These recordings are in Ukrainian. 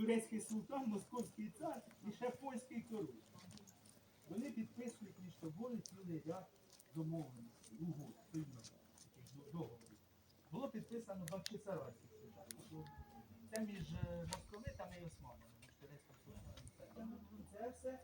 турецький султан, московський цар і ще польський король. Вони підписують між собою цілий ряд домовленостей, угод, договорів. Було підписано Бахчисарайський союз. Це між е, московитами і османами, між турецьким султаном. Це все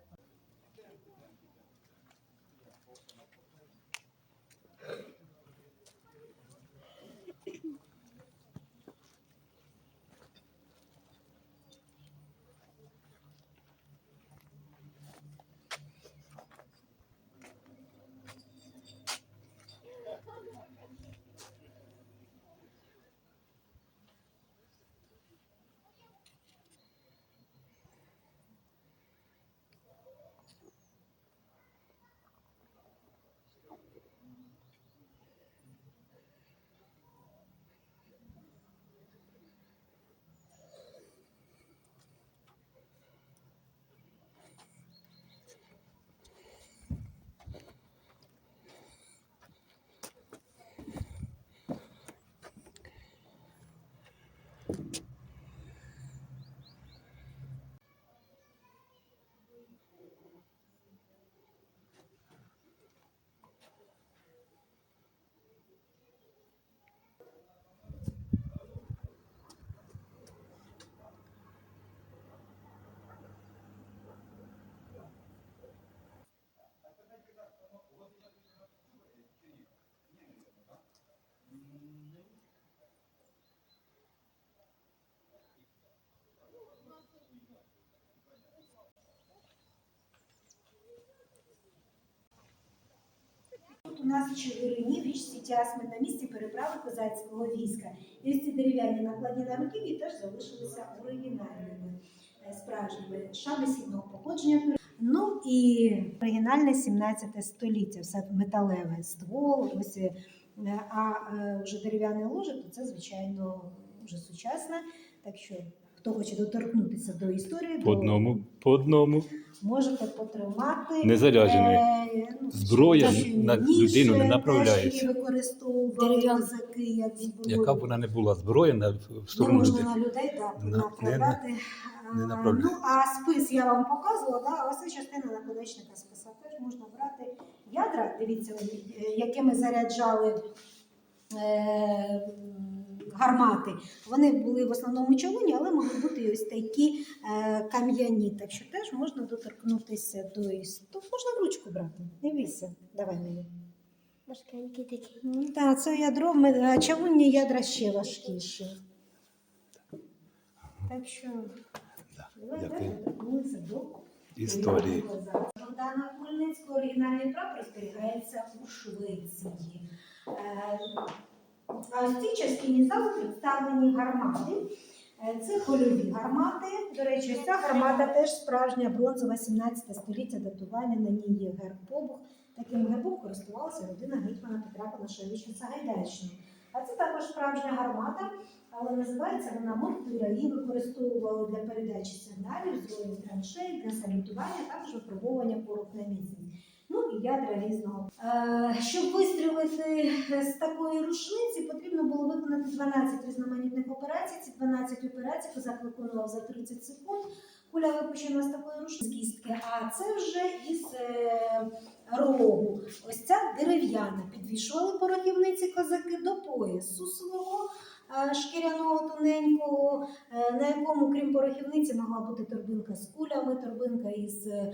Тут у нас Чигирині, в річці Тясмин, на місці переправи козацького війська. І ці дерев'яні накладні на руків'ї теж залишилися оригінальними, е, справжніми шаби східного походження. Ну і оригінальне 17 століття, все металеве ствол, ось, е, а е, вже дерев'яне ложе, то це, звичайно, вже сучасне. Так що, хто хоче доторкнутися до історії, По одному, по одному. Можете потримати. Не заряджений. Е, ну, Зброя на людину не теж направляється. її використовували Дерев'яна. козаки як зброю. Яка б вона не була зброєна в не сторону можна людей. на людей так, Не- направляти. не А, направляється. Ну, а спис я вам показувала, да? а ось ця частина наконечника списа теж можна брати ядра, дивіться, е, якими заряджали е, м, гармати. Вони були в основному човуні, але могли бути і ось такі е, кам'яні. Так що теж можна доторкнутися до історії. Можна в ручку брати. Не бійся. Давай мені. Важкенький такий. Ну, Так, це ядро, ми- а чавунні ядра ще важкіші. Так що давай далі доторкнулися до Історії. Богдана Хмельницького оригінальний прапор зберігається у Швеції. А ось в частині залу представлені гармати. Е, Це польові гармати. До речі, ця гармата теж справжня бронзова 17 століття датування. На ній є герб побух. Таким гербом користувалася родина гетьмана Петра Конашевича Сагайдачного. А це також справжня гармата, але називається вона мортира. Її використовували для передачі сигналів, збройних траншей, для салютування, також випробовування порох на міцність. Ну і ядра різного. Е, щоб вистрілити з такої рушниці, потрібно було виконати 12 різноманітних операцій. Ці 12 операцій козак виконував за 30 секунд. Куля випущена з такої рушниці з кістки, а це вже із е, рогу. Ось ця дерев'яна. Підвішували порохівниці козаки до поясу свого шкіряного тоненького, е, на якому, крім порохівниці, могла бути торбинка з кулями, торбинка із е,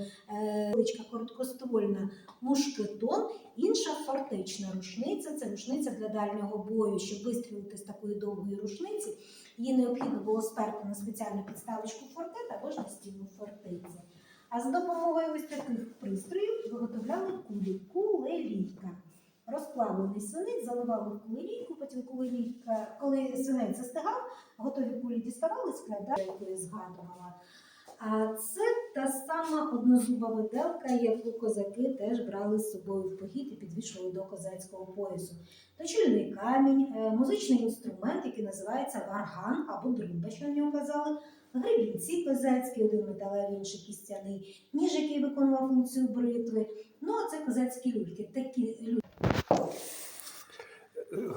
величка короткоствольна мушкетон, інша фортечна рушниця. Це рушниця для дальнього бою. Щоб вистрілити з такої довгої рушниці, її необхідно було сперти на спеціальну підставочку фортет або ж на стіну фортеці. А за допомогою ось таких пристроїв виготовляли кулі. Розплавлений свинець заливали в кулелійку, потім кулелійка, коли свинець застигав, готові кулі діставали я згадувала. А це та сама однозуба виделка, яку козаки теж брали з собою в похід і підвішували до козацького поясу. Точильний камінь, е, музичний інструмент, який називається варган або дримба, що на нього казали, гребінці козацькі, один металевий, інший кістяний, ніж, який виконував функцію бритви. Ну, а це козацькі люльки. Такі.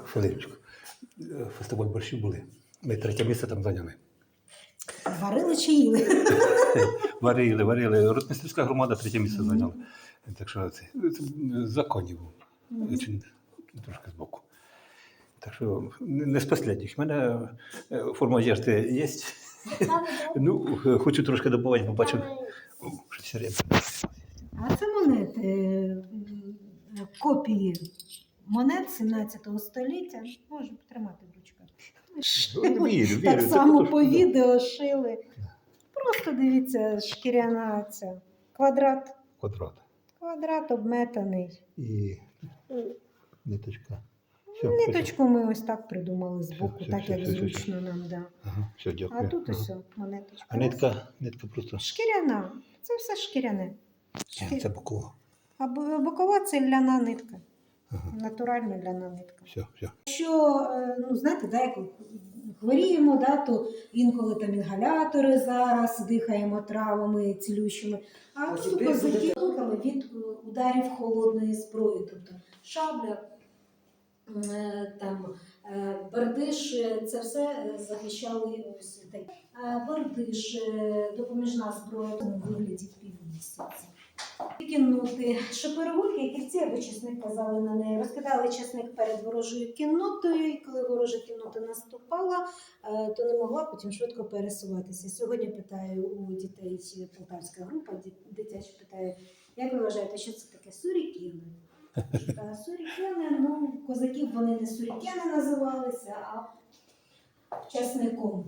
Хвилиночку. Фестиваль борщів були. Ми третє місце там зайняли. Варили чи їли? Варили, варили. Ротмістрівська громада третє місце зайняла. Так що це, це законі був. Чи трошки збоку. Так що не не з последніх. У мене е, форма одежди є. Ну, е, хочу трошки додати, бо бачу, о, щось серйозне. А це монети, е, м, копії монет 17 століття. Можу тримати в ручках. Ну, Вірю, Так само по відео шили. Просто дивіться, шкіряна ця. Квадрат. Квадрат. Квадрат обметаний. І ниточка. Все, Ниточку ми ось так придумали збоку, Все, все, так все, як все, все. зручно нам. Да. Ага, все, дякую. А тут Ага. ось монеточка. А нитка, нитка просто. Шкіряна. Це все шкіряне. Ні, Це бокова. А бокова це ляна нитка. Ага. Натуральна ляна нитка. Все, все. Якщо, е, ну знаєте, да, як хворіємо, да, то інколи там інгалятори зараз, дихаємо травами цілющими. А руками від е, ударів холодної зброї, тобто шабля, е, там бердиш, це все захищали ось такі. Бердиш, допоміжна зброя в вигляді півмісяця. Кінноти, шоперегульки, яківці або чесник казали на неї, розкидали чесник перед ворожою кіннотою, і коли ворожа кіннота наступала, е, то не могла потім швидко пересуватися. Сьогодні питаю у дітей полтавська група, дитячі питає, як ви вважаєте, що це таке сурікіни? Та сурікени, ну, козаків вони не сурікени називалися, а чесником.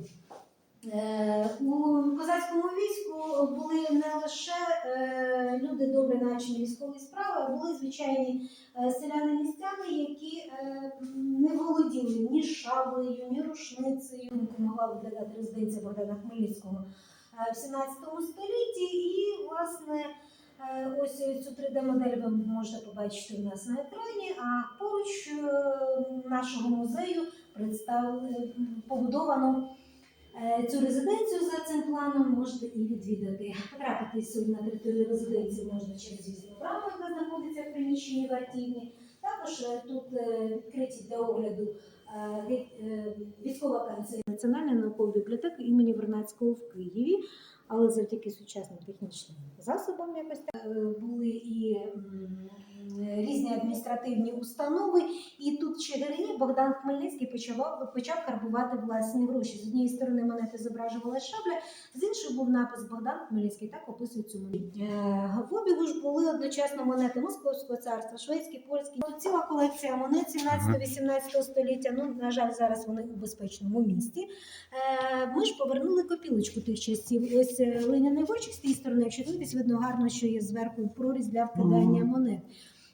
Е, У козацькому війську були не лише е, люди добре навчені військової справи, а були звичайні е, селяни містяни, які не володіли ні шаблею, ні рушницею. Могла виглядати резиденція Богдана Хмельницького в 17 столітті. І, власне, ось цю 3D-модель ви можете побачити у нас на екрані, а поруч нашого музею представили побудовано. Е, Цю резиденцію за цим планом можете і відвідати. Потрапити на територію резиденції можна через візну браму, яка знаходиться в приміщенні вартівні. Також е, тут е, відкриті для огляду військова канцелярія Національної наукової бібліотеки імені Вернадського в Києві. Але завдяки сучасним технічним засобам якось були і різні адміністративні установи. І тут в Чигирині Богдан Хмельницький почав, почав карбувати власні гроші. З однієї сторони монети зображувала шабля, з іншої був напис Богдан Хмельницький. Так описує цю монету. Е, В обігу ж були одночасно монети Московського царства, шведські, польські. Тут ціла колекція монет 17-18 століття. Ну, на жаль, зараз вони у безпечному місті. Е, Ми ж повернули копілочку тих часів. Ось е, глиняний горчик з тієї сторони, якщо дивитись, видно гарно, що є зверху прорізь для вкидання монет.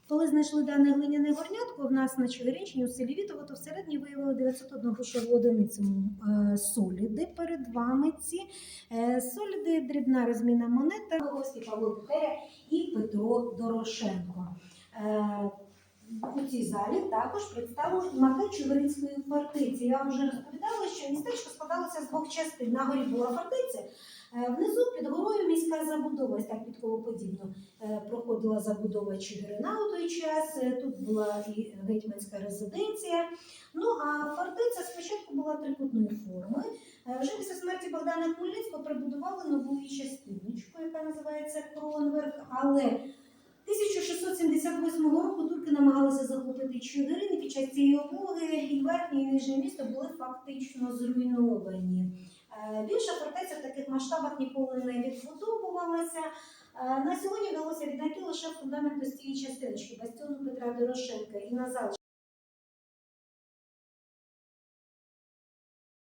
Коли знайшли дане глиняне горнятко, в нас на Чигиринщині у селі Вітово, то всередині виявили 901 грошову одиницю е, соліди перед вами ці. Е, соліди, дрібна розмінна монета, гості Павло Петеря і Петро Дорошенко. У цій залі також представили макет Чигиринської фортеці. Я вам вже розповідала, що містечко складалося з двох частин. На горі була фортеця, е, внизу під горою міська забудова, ось так підковоподібно е, проходила забудова Чигирина у той час. Е, Тут була і гетьманська резиденція. Ну а фортеця спочатку була трикутної форми. Вже після смерті Богдана Хмельницького прибудували нову її частиночку, яка називається Кронверк. Але 1678 року турки намагалися захопити Чигирин, під час цієї облоги і верхнє і нижнє місто були фактично зруйновані. Е, Більша фортеця в таких масштабах ніколи не відбудовувалася. Е, На сьогодні вдалося віднайти лише фундамент цієї частиночки бастіону Петра Дорошенка і на залишку